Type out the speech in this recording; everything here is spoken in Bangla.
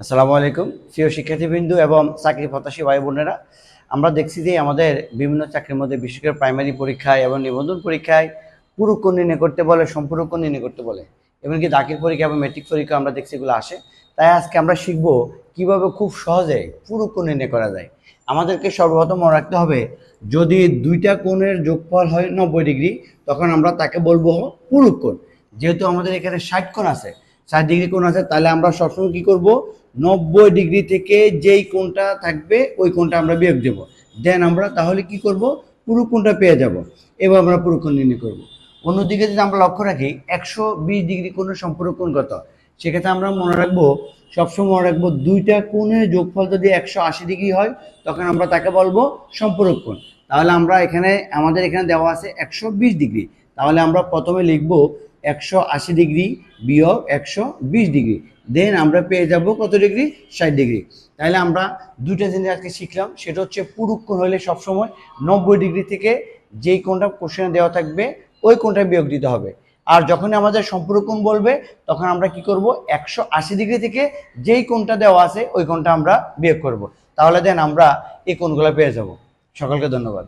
আসসালামু আলাইকুম। প্রিয় শিক্ষার্থীবৃন্দু এবং চাকরি প্রত্যাশী ভাই বোনেরা, আমরা দেখছি যে আমাদের বিভিন্ন চাকরির মধ্যে বিশেষ করে প্রাইমারি পরীক্ষায় এবং নিবন্ধন পরীক্ষায় পুরুক্ষ নির্ণয় করতে বলে, সম্পূরক নির্ণয় করতে বলে। এমনকি দাখিল পরীক্ষা এবং মেট্রিক পরীক্ষা আমরা দেখছি এগুলো আসে। তাই আজকে আমরা শিখব কীভাবে খুব সহজে পুরুক্ষ নির্ণয় করা যায়। আমাদেরকে সর্বপ্রথম মনে রাখতে হবে, যদি দুইটা কোণের যোগফল হয় নব্বই ডিগ্রি, তখন আমরা তাকে বলব পুরুক কোণ। যেহেতু আমাদের এখানে ষাট কোণ আছে, ষাট ডিগ্রি কোণ আছে, তাহলে আমরা সবসময় কী করব? নব্বই ডিগ্রি থেকে যেই কোণটা থাকবে, ওই কোণটা আমরা বিয়োগ দেব। দেন আমরা তাহলে কি করব? পুরো কোণটা পেয়ে যাব। এবার আমরা পুরো কোণ নির্ণয় করব। অন্যদিকে যদি আমরা লক্ষ্য রাখি, একশো বিশ ডিগ্রি কোণের সম্পূর্ণ কোণ কত? সেক্ষেত্রে আমরা মনে রাখব, সবসময় মনে রাখব দুইটা কোণের যোগফল যদি একশো আশি ডিগ্রি হয়, তখন আমরা তাকে বলব সম্পূরক কোণ। তাহলে আমরা এখানে, আমাদের এখানে দেওয়া আছে একশো বিশ ডিগ্রি। তাহলে আমরা প্রথমে লিখব একশো আশি ডিগ্রি বিয়োগ একশো বিশ ডিগ্রি। দেন আমরা পেয়ে যাব কত ডিগ্রি? ষাট ডিগ্রি। তাহলে আমরা দুইটা জিনিস আজকে শিখলাম, সেটা হচ্ছে পুরুক কোণ হলে সবসময় নব্বই ডিগ্রি থেকে যেই কোনটা কোশ্চেনে দেওয়া থাকবে, ওই কোণটা বিয়োগ দিতে হবে। আর যখন আমাদের সম্পূরক কোণ বলবে, তখন আমরা কি করব? একশো আশি ডিগ্রি থেকে যেই কোনটা দেওয়া আছে, ওই কোনটা আমরা বিয়োগ করব। তাহলে দেন আমরা এই কোনগুলো পেয়ে যাব। সকলকে ধন্যবাদ।